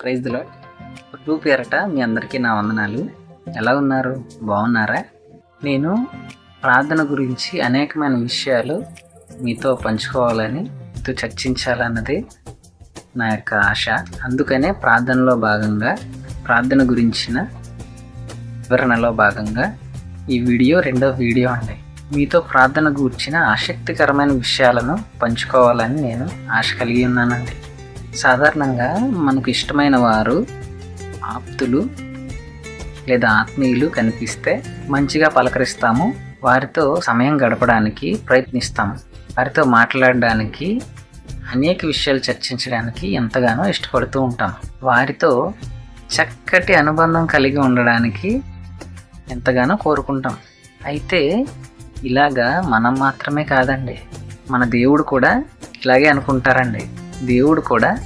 Praise దిలో ప్రభు పేరట మీ అందరికీ నా వందనాలు. ఎలా ఉన్నారు? బాగున్నారా? నేను ప్రార్థన గురించి అనేకమైన విషయాలు మీతో పంచుకోవాలని మీతో చర్చించాలన్నది నా యొక్క ఆశ. అందుకనే ప్రార్థనలో భాగంగా ప్రార్థన గురించిన వివరణలో భాగంగా ఈ వీడియో రెండో వీడియో అండి. మీతో ప్రార్థన గూర్చిన ఆసక్తికరమైన విషయాలను పంచుకోవాలని నేను ఆశ కలిగి ఉన్నానండి. సాధారణంగా మనకు ఇష్టమైన వారు ఆప్తులు లేదా ఆత్మీయులు కనిపిస్తే మంచిగా పలకరిస్తాము. వారితో సమయం గడపడానికి ప్రయత్నిస్తాము. వారితో మాట్లాడడానికి అనేక విషయాలు చర్చించడానికి ఎంతగానో ఇష్టపడుతూ ఉంటాం. వారితో చక్కటి అనుబంధం కలిగి ఉండడానికి ఎంతగానో కోరుకుంటాం. అయితే ఇలాగా మనం మాత్రమే కాదండి. మన దేవుడు కూడా ఇలాగే అనుకుంటారండి. దేవుడు కూడా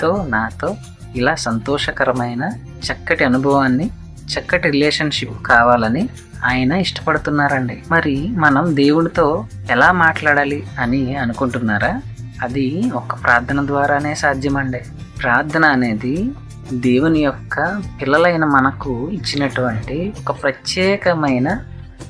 తో నాతో ఇలా సంతోషకరమైన చక్కటి అనుభవాన్ని చక్కటి రిలేషన్షిప్ కావాలని ఆయన ఇష్టపడుతున్నారండి. మరి మనం దేవుడితో ఎలా మాట్లాడాలి అని అనుకుంటున్నారా? అది ఒక ప్రార్థన ద్వారానే సాధ్యమండి. ప్రార్థన అనేది దేవుని యొక్క పిల్లలైన మనకు ఇచ్చినటువంటి ఒక ప్రత్యేకమైన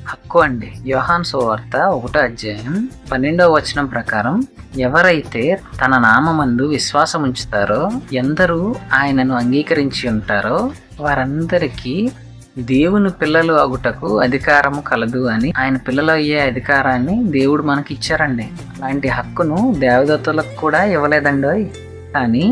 హక్కు అండి. యోహాన్ సువార్త ఒకటో అధ్యాయం పన్నెండవ వచనం ప్రకారం ఎవరైతే తన నామందు విశ్వాసం ఉంచుతారో ఎందరూ ఆయనను అంగీకరించి ఉంటారో వారందరికీ దేవుని పిల్లలు అగుటకు అధికారము కలదు అని ఆయన పిల్లలు అయ్యే అధికారాన్ని దేవుడు మనకి ఇచ్చారండి అలాంటి హక్కును దేవదత్తులకు కూడా ఇవ్వలేదండి కానీ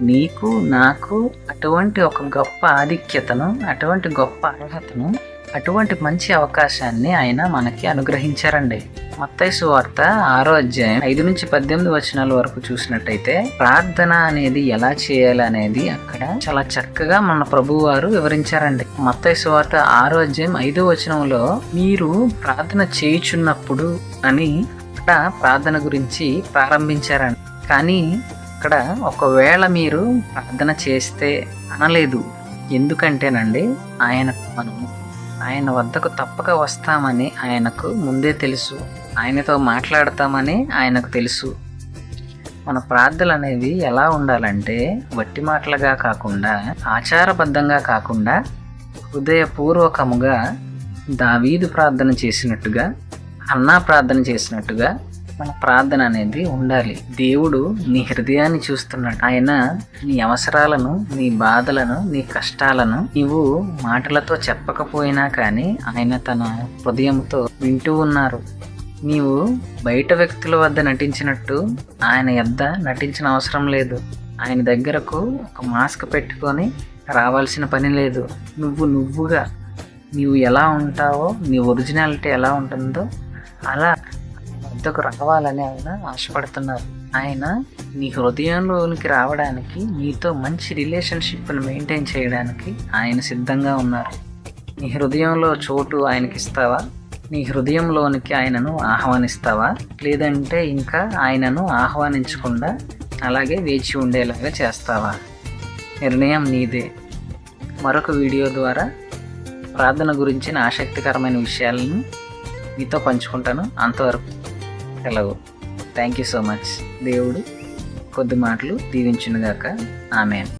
నీకు నాకు అటువంటి ఒక గొప్ప ఆధిక్యతను అటువంటి గొప్ప అర్హతను అటువంటి మంచి అవకాశాన్ని ఆయన మనకి అనుగ్రహించారండి. మత్తైసు వార్త ఆరో అధ్యాయం ఐదు నుంచి పద్దెనిమిది వచనాల వరకు చూసినట్టయితే ప్రార్థన అనేది ఎలా చేయాలి అనేది అక్కడ చాలా చక్కగా మన ప్రభు వారు వివరించారండి. మత్తైసు వార్త ఆరో అధ్యాయం ఐదో వచనంలో మీరు ప్రార్థన చేయుచున్నప్పుడు అని అక్కడ ప్రార్థన గురించి ప్రారంభించారండి. కానీ అక్కడ ఒకవేళ మీరు ప్రార్థన చేస్తే అనలేదు. ఎందుకంటేనండి ఆయన మనము ఆయన వద్దకు తప్పక వస్తామని ఆయనకు ముందే తెలుసు. ఆయనతో మాట్లాడతామని ఆయనకు తెలుసు. మన ప్రార్థనలు అనేవి ఎలా ఉండాలంటే వట్టి మాటలుగా కాకుండా ఆచారబద్ధంగా కాకుండా హృదయపూర్వకముగా దావీదు ప్రార్థన చేసినట్టుగా అన్నా ప్రార్థన చేసినట్టుగా మన ప్రార్థన అనేది ఉండాలి. దేవుడు నీ హృదయాన్ని చూస్తున్నాడు. ఆయన నీ అవసరాలను నీ బాధలను నీ కష్టాలను నీవు మాటలతో చెప్పకపోయినా కానీ ఆయన తన హృదయంతో వింటూ ఉన్నారు. నీవు బయట వ్యక్తుల వద్ద నటించినట్టు ఆయన యొద్ద నటించిన అవసరం లేదు. ఆయన దగ్గరకు ఒక మాస్క్ పెట్టుకొని రావాల్సిన పని లేదు. నువ్వు నువ్వుగా నీవు ఎలా ఉంటావో నీ ఒరిజినాలిటీ ఎలా ఉంటుందో అలా వద్దకు రావాలని ఆయన ఆశపడుతున్నారు. ఆయన నీ హృదయంలోనికి రావడానికి నీతో మంచి రిలేషన్షిప్ను మెయింటైన్ చేయడానికి ఆయన సిద్ధంగా ఉన్నారు. నీ హృదయంలో చోటు ఆయనకి ఇస్తావా నీ హృదయంలోనికి ఆయనను ఆహ్వానిస్తావా? లేదంటే ఇంకా ఆయనను ఆహ్వానించకుండా అలాగే వేచి ఉండేలాగా చేస్తావా? నిర్ణయం నీదే. మరొక వీడియో ద్వారా ప్రార్థన గురించిన ఆసక్తికరమైన విషయాలను మీతో పంచుకుంటాను. అంతవరకు కలవు థ్యాంక్ యూ సో మచ్ దేవుడు. కొద్ది మాటలు దీవించునుగాక. ఆమె